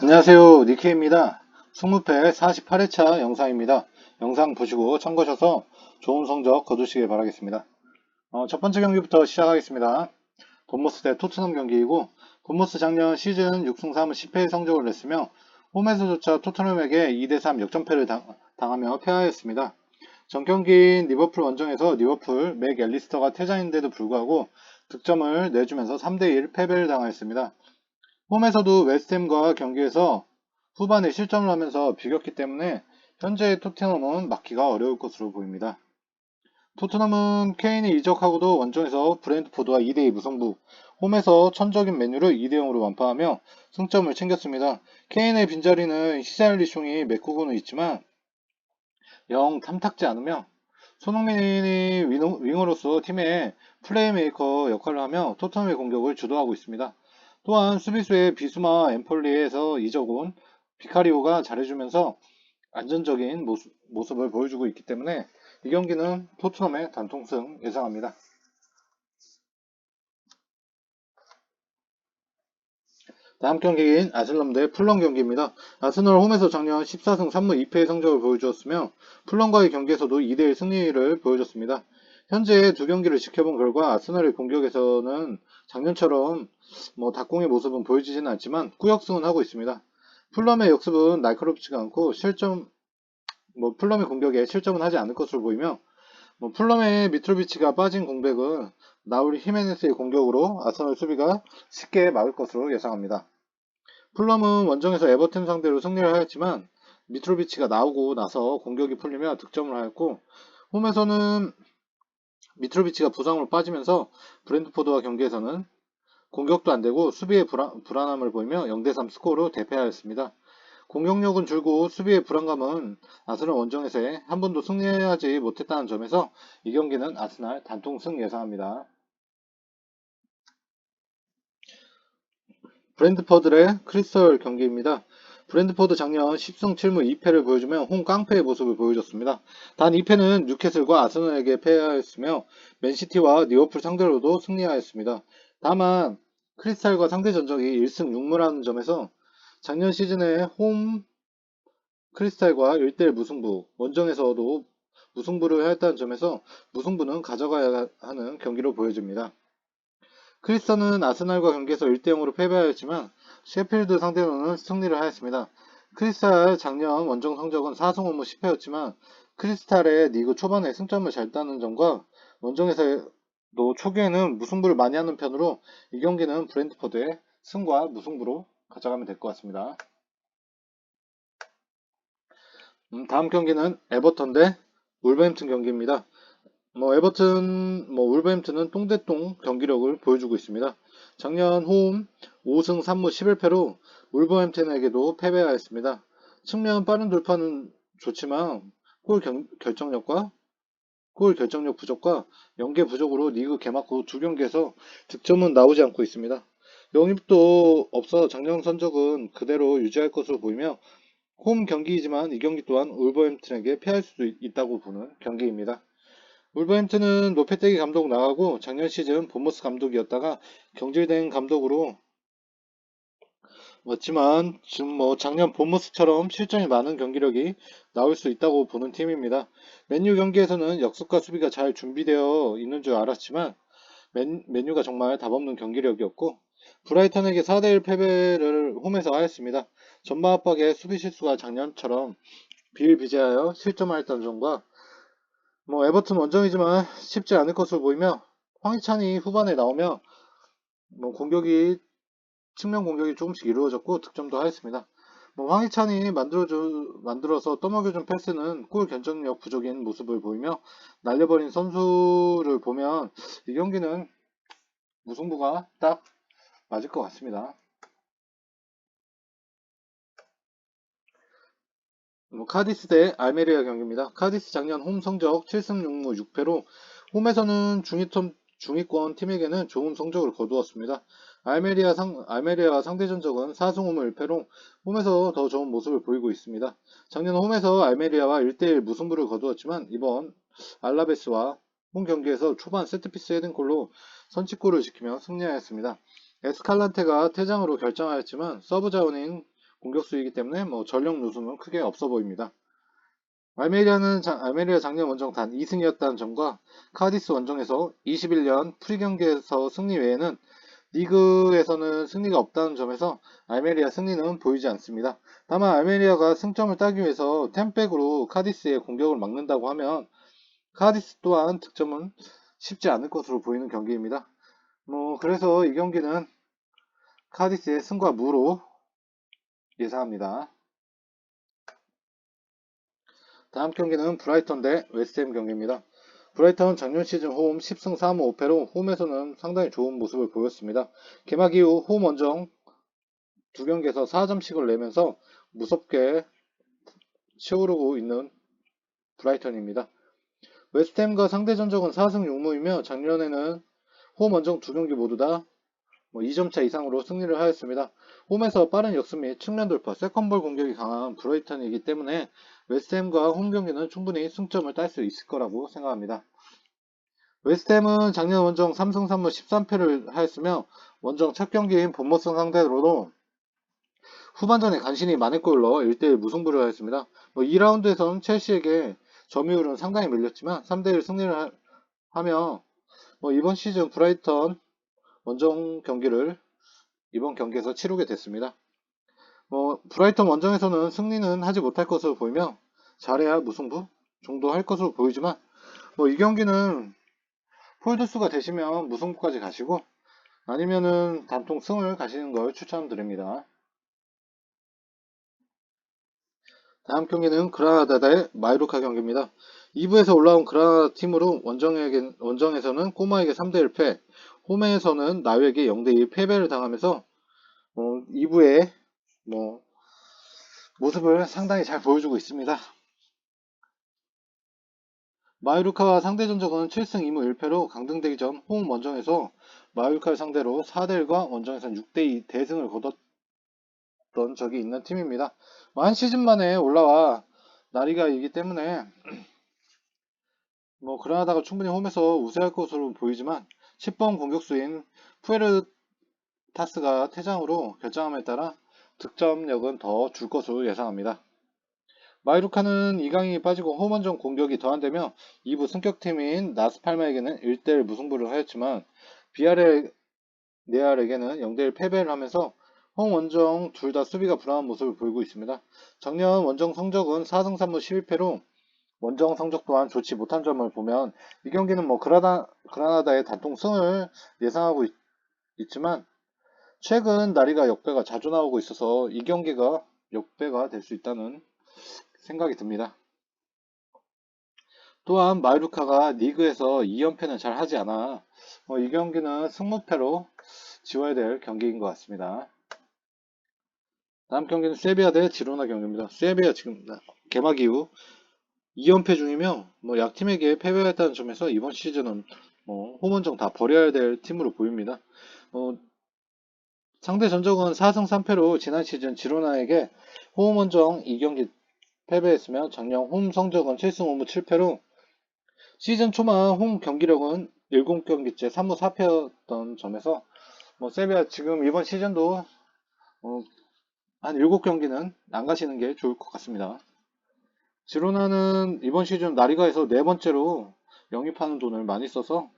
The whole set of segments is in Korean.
안녕하세요. 니케입니다. 20회 48회차 영상입니다. 영상 보시고 참고하셔서 좋은 성적 거두시길 바라겠습니다. 어, 첫 번째 경기부터 시작하겠습니다. 본모스 대 토트넘 경기이고 본모스 작년 시즌 6승 3무 10패의 성적을 냈으며 홈에서조차 토트넘에게 2대3 역전패를 당, 당하며 패하였습니다. 전 경기인 리버풀 원정에서 리버풀 맥 앨리스터가 퇴장인데도 불구하고 득점을 내주면서 3대1 패배를 당하였습니다 홈에서도 웨스트햄과 경기에서 후반에 실점을 하면서 비겼기 때문에 현재 토트넘은 막기가 어려울 것으로 보입니다. 토트넘은 케인이 이적하고도 원정에서 브랜드포드와 2대2 무승부, 홈에서 천적인 메뉴를 2대0으로 완파하며 승점을 챙겼습니다. 케인의 빈자리는 히샬리숑이 메꾸고는 있지만 영 탐탁지 않으며 손흥민이 윙어로서 팀의 플레이메이커 역할을 하며 토트넘의 공격을 주도하고 있습니다. 또한 수비수의 비수마 엠폴리에서 이적 온 비카리오가 잘해주면서 안전적인 모습, 모습을 보여주고 있기 때문에 이 경기는 토트넘의 단통승 예상합니다. 다음 경기인 아슬럼 대 풀런 경기입니다. 아스널 홈에서 작년 14승 3무 2패의 성적을 보여주었으며 풀런과의 경기에서도 2대1 승리를 보여줬습니다. 현재 두 경기를 지켜본 결과 아스널의 공격에서는 작년처럼 뭐 닭공의 모습은 보여지지는 않지만 꾸역승은 하고 있습니다. 풀럼의 역습은 날카롭지가 않고 실점 뭐 풀럼의 공격에 실점은 하지 않을 것으로 보이며 뭐 풀럼의 미트로비치가 빠진 공백은 나우리 히메네스의 공격으로 아스널 수비가 쉽게 막을 것으로 예상합니다. 풀럼은 원정에서 에버튼 상대로 승리를 하였지만 미트로비치가 나오고 나서 공격이 풀리며 득점을 하였고 홈에서는 미트로비치가 부상으로 빠지면서 브랜드포드와 경기에서는 공격도 안되고 수비의 불안, 불안함을 보이며 0대3 스코어로 대패하였습니다. 공격력은 줄고 수비의 불안감은 아스널 원정에서 한 번도 승리하지 못했다는 점에서 이 경기는 아스날 단통승 예상합니다. 브랜드퍼드의 크리스털 경기입니다. 브랜드포드 작년 10승 7무 2패를 보여주며 홈 깡패의 모습을 보여줬습니다. 단 2패는 뉴캐슬과 아스널에게 패하였으며 맨시티와 리버풀 상대로도 승리하였습니다. 다만 크리스탈과 상대 전적이 1승 6무라는 점에서 작년 시즌에 홈 크리스탈과 1대1 무승부, 원정에서도 무승부를 하였다는 점에서 무승부는 가져가야 하는 경기로 보여집니다. 크리스턴은 아스날과 경기에서 1대0으로 패배하였지만 셰필드 상대로는 승리를 하였습니다. 크리스탈 작년 원정 성적은 4승 5무 10패였지만 크리스탈의 리그 초반에 승점을 잘 따는 점과 원정에서 또 초기에는 무승부를 많이 하는 편으로 이 경기는 브랜드퍼드의 승과 무승부로 가져가면 될 것 같습니다. 음, 다음 경기는 에버턴 대 울버햄튼 경기입니다. 뭐 에버튼, 뭐 울버햄튼은 똥대똥 경기력을 보여주고 있습니다. 작년 홈 5승 3무 11패로 울버햄튼에게도 패배하였습니다. 측면 빠른 돌파는 좋지만 골 결정력과 골 결정력 부족과 연계 부족으로 리그 개막 후 두 경기에서 득점은 나오지 않고 있습니다. 영입도 없어 작년 선적은 그대로 유지할 것으로 보이며 홈 경기이지만 이 경기 또한 울버햄튼에게 패할 수도 있다고 보는 경기입니다. 울버햄튼은 로페테기 감독 나가고 작년 시즌 본모스 감독이었다가 경질된 감독으로 왔지만 지금 뭐 작년 본모스처럼 실점이 많은 경기력이 나올 수 있다고 보는 팀입니다. 맨유 경기에서는 역습과 수비가 잘 준비되어 있는 줄 알았지만 맨, 맨유가 정말 답없는 경기력이었고 브라이턴에게 4대1 패배를 홈에서 하였습니다. 전방 압박의 수비 실수가 작년처럼 비일비재하여 실점하였다는 점과 뭐 에버튼 원정이지만 쉽지 않을 것으로 보이며 황희찬이 후반에 나오며 뭐 공격이 측면 공격이 조금씩 이루어졌고 득점도 하였습니다. 뭐 황희찬이 만들어주, 만들어서 떠먹여준 패스는 골 결정력 부족인 모습을 보이며 날려버린 선수를 보면 이 경기는 무승부가 딱 맞을 것 같습니다. 뭐 카디스 대 알메리아 경기입니다. 카디스 작년 홈 성적 7승 6무 6패로 홈에서는 중위권 팀에게는 좋은 성적을 거두었습니다. 알메리아 상, 알메리아 상대 전적은 4승 5무 1패로 홈에서 더 좋은 모습을 보이고 있습니다. 작년 홈에서 알메리아와 1대1 무승부를 거두었지만 이번 알라베스와 홈 경기에서 초반 세트피스 헤딩골로 선취골을 지키며 승리하였습니다. 에스칼란테가 퇴장으로 결정하였지만 서브 자원인 공격수이기 때문에 뭐 전력 누수는 크게 없어 보입니다. 알메리아는 자- 알메리아 작년 원정 단 2승이었다는 점과 카디스 원정에서 21년 프리 경기에서 승리 외에는 리그에서는 승리가 없다는 점에서 알메리아 승리는 보이지 않습니다. 다만 알메리아가 승점을 따기 위해서 템백으로 카디스의 공격을 막는다고 하면 카디스 또한 득점은 쉽지 않을 것으로 보이는 경기입니다. 뭐 그래서 이 경기는 카디스의 승과 무로 예상합니다. 다음 경기는 브라이턴 대 웨스트햄 경기입니다. 브라이턴 작년 시즌 홈 10승 3무 5패로 홈에서는 상당히 좋은 모습을 보였습니다. 개막 이후 홈 원정 두 경기에서 4점씩을 내면서 무섭게 치오르고 있는 브라이턴입니다. 웨스트햄과 상대 전적은 4승 6무이며 작년에는 홈 원정 두 경기 모두 다 2점차 이상으로 승리를 하였습니다. 홈에서 빠른 역습 및 측면 돌파, 세컨볼 공격이 강한 브라이턴이기 때문에 웨스트햄과 홈 경기는 충분히 승점을 딸 수 있을 거라고 생각합니다. 웨스트햄은 작년 원정 3승 3무 13패를 하였으며 원정 첫 경기인 본머스 상대로도 후반전에 간신히 만회골을 넣어 1대1 무승부를 하였습니다. 뭐 2라운드에서는 첼시에게 점유율은 상당히 밀렸지만 3대1 승리를 하- 하며 뭐 이번 시즌 브라이턴 원정 경기를 이번 경기에서 치르게 됐습니다. 뭐 브라이턴 원정에서는 승리는 하지 못할 것으로 보이며 잘해야 무승부 정도 할 것으로 보이지만 뭐 이 경기는 폴드수가 되시면 무승부까지 가시고 아니면은 단통 승을 가시는 걸 추천드립니다. 다음 경기는 그라나다 대 마이루카 경기입니다. 2부에서 올라온 그라나다 팀으로 원정에게, 원정에서는 꼬마에게 3대 1 패, 홈에서는 나유에게 0대 2 패배를 당하면서 어, 2부에 뭐 모습을 상당히 잘 보여주고 있습니다. 마유루카와 상대 전적은 7승 2무 1패로 강등 되기 전홈 원정에서 마유루카를 상대로 4대1과 원정에서 6대2 대승을 거뒀던 적이 있는 팀입니다. 뭐한 시즌 만에 올라와 나리가이기 때문에 뭐 그라나다가 충분히 홈에서 우세할 것으로 보이지만 10번 공격수인 푸에르타스가 퇴장으로 결정함에 따라 득점력은 더 줄 것으로 예상합니다. 마이루카는 2강이 빠지고 홈원정 공격이 더한되며 2부 승격팀인 나스팔마에게는 1대1 무승부를 하였지만 비아레 네알에게는 0대1 패배를 하면서 홈 원정 둘 다 수비가 불안한 모습을 보이고 있습니다. 작년 원정 성적은 4승 3무 11패로 원정 성적 또한 좋지 못한 점을 보면 이 경기는 뭐 그라나, 그라나다의 단통 승을 예상하고 있, 있지만 최근 나리가 역배가 자주 나오고 있어서 이 경기가 역배가 될 수 있다는 생각이 듭니다. 또한 마이루카가 리그에서 2연패는 잘 하지 않아 어, 이 경기는 승무패로 지워야 될 경기인 것 같습니다. 다음 경기는 세비야 대 지로나 경기입니다. 세비야 지금 개막 이후 2연패 중이며 뭐 약팀에게 패배했다는 점에서 이번 시즌은 뭐 홈원정 다 버려야 될 팀으로 보입니다. 어, 상대 전적은 4승 3패로 지난 시즌 지로나에게 홈원정 2경기 패배했으며 작년 홈 성적은 7승 5무 7패로 시즌 초만 홈 경기력은 7경기째 3무 4패였던 점에서 뭐 세비야 지금 이번 시즌도 어, 한 7경기는 안 가시는 게 좋을 것 같습니다. 지로나는 이번 시즌 나리가에서 네 번째로 영입하는 돈을 많이 써서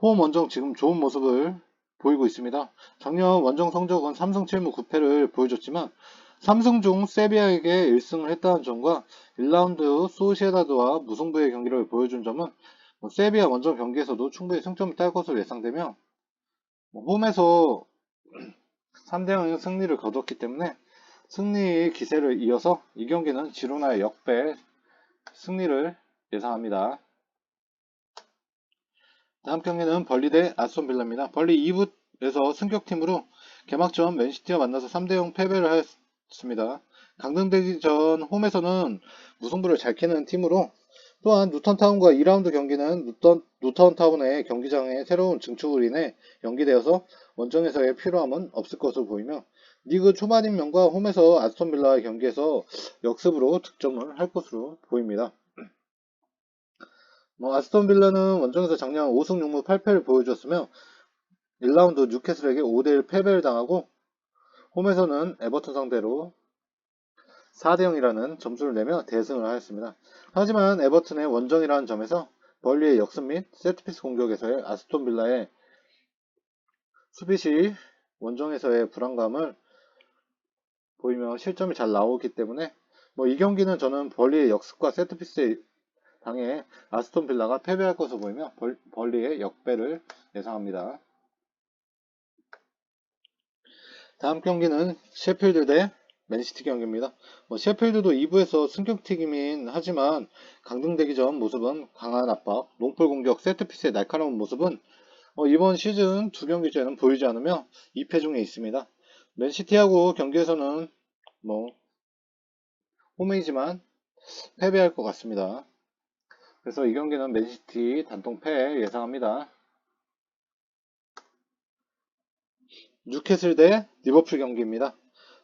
홈 원정 지금 좋은 모습을 보이고 있습니다. 작년 원정 성적은 3승 7무 9패를 보여줬지만 3승 중 세비야에게 1승을 했다는 점과 1라운드 소시에다드와 무승부의 경기를 보여준 점은 뭐 세비야 원정 경기에서도 충분히 승점을 딸 것으로 예상되며 뭐 홈에서 3대0 승리를 거뒀기 때문에 승리 기세를 이어서 이 경기는 지로나의 역배 승리를 예상합니다. 다음 경기는 벌리 대 아스톤빌라입니다. 벌리 2부에서 승격팀으로 개막전 맨시티와 만나서 3대0 패배를 하였습니다. 강등되기 전 홈에서는 무승부를 잘 캐는 팀으로 또한 누턴타운과 2라운드 경기는 누턴, 누턴타운의 경기장의 새로운 증축으로 인해 연기되어서 원정에서의 필요함은 없을 것으로 보이며 리그 초반인 면과 홈에서 아스톤빌라의 경기에서 역습으로 득점을 할 것으로 보입니다. 뭐 아스톤 빌라는 원정에서 작년 5승 6무 8패를 보여줬으며 1라운드 뉴캐슬에게 5대1 패배를 당하고 홈에서는 에버튼 상대로 4대0이라는 점수를 내며 대승을 하였습니다. 하지만 에버튼의 원정이라는 점에서 벌리의 역습 및 세트피스 공격에서의 아스톤 빌라의 수비시 원정에서의 불안감을 보이며 실점이 잘 나오기 때문에 뭐 이 경기는 저는 벌리의 역습과 세트피스에 당해 아스톤 빌라가 패배할 것으로 보이며 벌, 벌리의 역배를 예상합니다. 다음 경기는 셰필드 대 맨시티 경기입니다. 뭐 셰필드도 2부에서 승격튀김인 하지만 강등되기 전 모습은 강한 압박, 농풀 공격, 세트피스의 날카로운 모습은 어, 이번 시즌 두 경기째는 보이지 않으며 2패 중에 있습니다. 맨시티하고 경기에서는 뭐 홈이지만 패배할 것 같습니다. 그래서 이 경기는 맨시티 단통 패 예상합니다. 뉴캐슬 대 리버풀 경기입니다.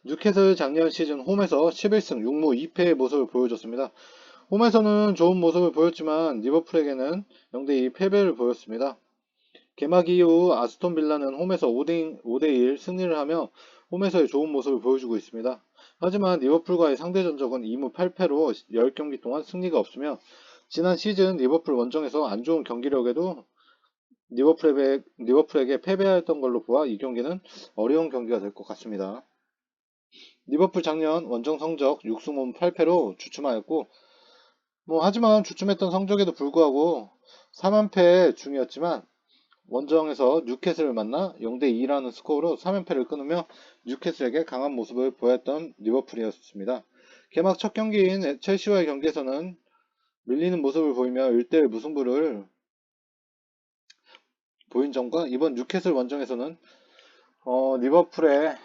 뉴캐슬 작년 시즌 홈에서 11승 6무 2패의 모습을 보여줬습니다. 홈에서는 좋은 모습을 보였지만 리버풀에게는 0대2 패배를 보였습니다. 개막 이후 아스톤 빌라는 홈에서 5대, 5대1 승리를 하며 홈에서의 좋은 모습을 보여주고 있습니다. 하지만 리버풀과의 상대 전적은 2무 8패로 10경기 동안 승리가 없으며 지난 시즌 리버풀 원정에서 안 좋은 경기력에도 리버풀에게, 리버풀에게 패배했던 걸로 보아 이 경기는 어려운 경기가 될 것 같습니다. 리버풀 작년 원정 성적 6승 5무 8패로 주춤하였고 뭐 하지만 주춤했던 성적에도 불구하고 3연패 중이었지만 원정에서 뉴캐슬을 만나 0대2라는 스코어로 3연패를 끊으며 뉴캐슬에게 강한 모습을 보였던 리버풀이었습니다. 개막 첫 경기인 첼시와의 경기에서는 밀리는 모습을 보이며 1대1 무승부를 보인 점과 이번 뉴캐슬 원정에서는 어, 리버풀의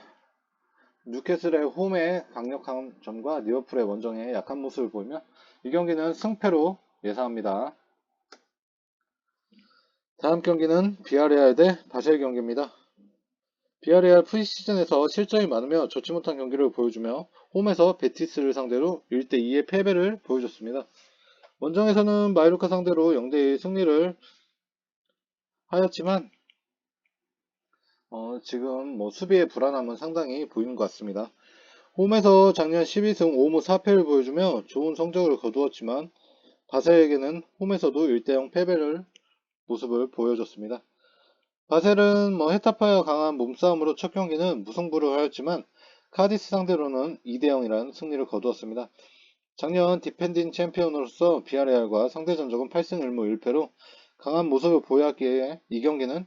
뉴캐슬의 홈의 강력한 점과 리버풀의 원정의 약한 모습을 보이며 이 경기는 승패로 예상합니다. 다음 경기는 비아레알 대 바셀 경기입니다. 비아레알 프리시즌에서 실점이 많으며 좋지 못한 경기를 보여주며 홈에서 베티스를 상대로 1대2의 패배를 보여줬습니다. 원정에서는 마이루카 상대로 0대2 승리를 하였지만 어, 지금 뭐 수비의 불안함은 상당히 보이는 것 같습니다. 홈에서 작년 12승 5무 4패를 보여주며 좋은 성적을 거두었지만 바셀에게는 홈에서도 1대0 패배를 모습을 보여줬습니다. 바셀은 뭐 헤타파와 강한 몸싸움으로 첫 경기는 무승부를 하였지만 카디스 상대로는 2대0이라는 승리를 거두었습니다. 작년 디펜딩 챔피언으로서 비아레알과 상대 전적은 8승 1무 1패로 강한 모습을 보였기에 이 경기는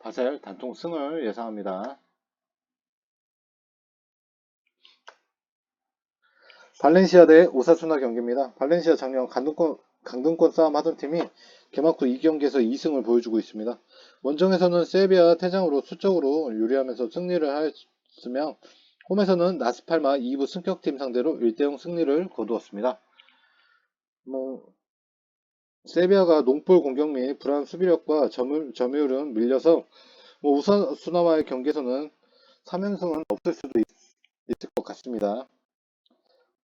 바셀 단통 승을 예상합니다. 발렌시아 대 오사수나 경기입니다. 발렌시아 작년 강등권, 강등권 싸움 하던 팀이 개막 후 2경기에서 2승을 보여주고 있습니다. 원정에서는 세비야 퇴장으로 수적으로 유리하면서 승리를 하였으며 홈에서는 나스팔마 2부 승격팀 상대로 1대0 승리를 거두었습니다. 뭐 세비야가 농볼 공격 및 불안 수비력과 점유, 점유율은 밀려서 뭐 우사수나와의 경기에서는 3연승은 없을 수도 있, 있을 것 같습니다.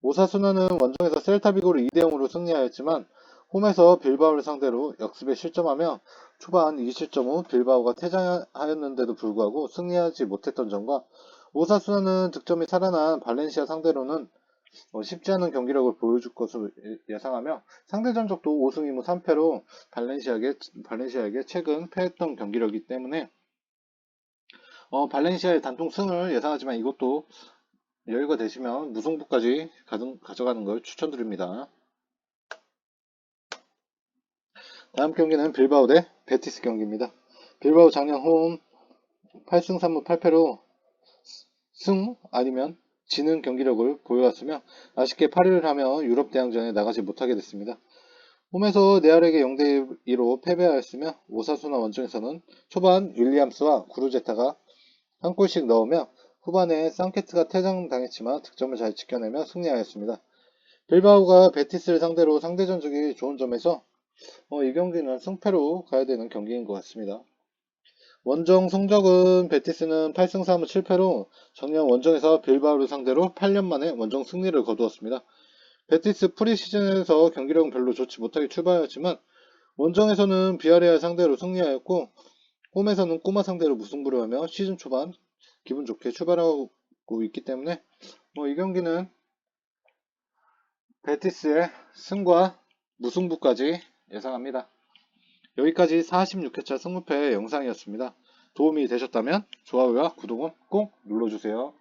오사수나는 원정에서 셀타비고를 2대0으로 승리하였지만 홈에서 빌바오를 상대로 역습에 실점하며 초반 2실점 후 빌바오가 퇴장하였는데도 불구하고 승리하지 못했던 점과 오사수나는 득점이 살아난 발렌시아 상대로는 어, 쉽지 않은 경기력을 보여줄 것으로 예상하며 상대 전적도 5승 2무 3패로 발렌시아에게, 발렌시아에게 최근 패했던 경기력이기 때문에 어, 발렌시아의 단통 승을 예상하지만 이것도 여유가 되시면 무승부까지 가져가는 걸 추천드립니다. 다음 경기는 빌바오 대 베티스 경기입니다. 빌바오 작년 홈 8승 3무 8패로 승 아니면 지는 경기력을 보여왔으며 아쉽게 8위를 하며 유럽 대항전에 나가지 못하게 됐습니다. 홈에서 네알에게 0대2로 패배하였으며 오사수나 원정에서는 초반 윌리엄스와 구루제타가 한 골씩 넣으며 후반에 상케트가 퇴장당했지만 득점을 잘 지켜내며 승리하였습니다. 빌바오가 베티스를 상대로 상대 전적이 좋은 점에서 어, 이 경기는 승패로 가야 되는 경기인 것 같습니다. 원정 성적은 베티스는 8승 3무 7패로 작년 원정에서 빌바오를 상대로 8년 만에 원정 승리를 거두었습니다. 베티스 프리시즌에서 경기력은 별로 좋지 못하게 출발하였지만 원정에서는 비아레알 상대로 승리하였고 홈에서는 꼬마 상대로 무승부를 하며 시즌 초반 기분 좋게 출발하고 있기 때문에 뭐 이 경기는 베티스의 승과 무승부까지 예상합니다. 여기까지 46회차 승무패 영상이었습니다. 도움이 되셨다면 좋아요와 구독은 꼭 눌러주세요.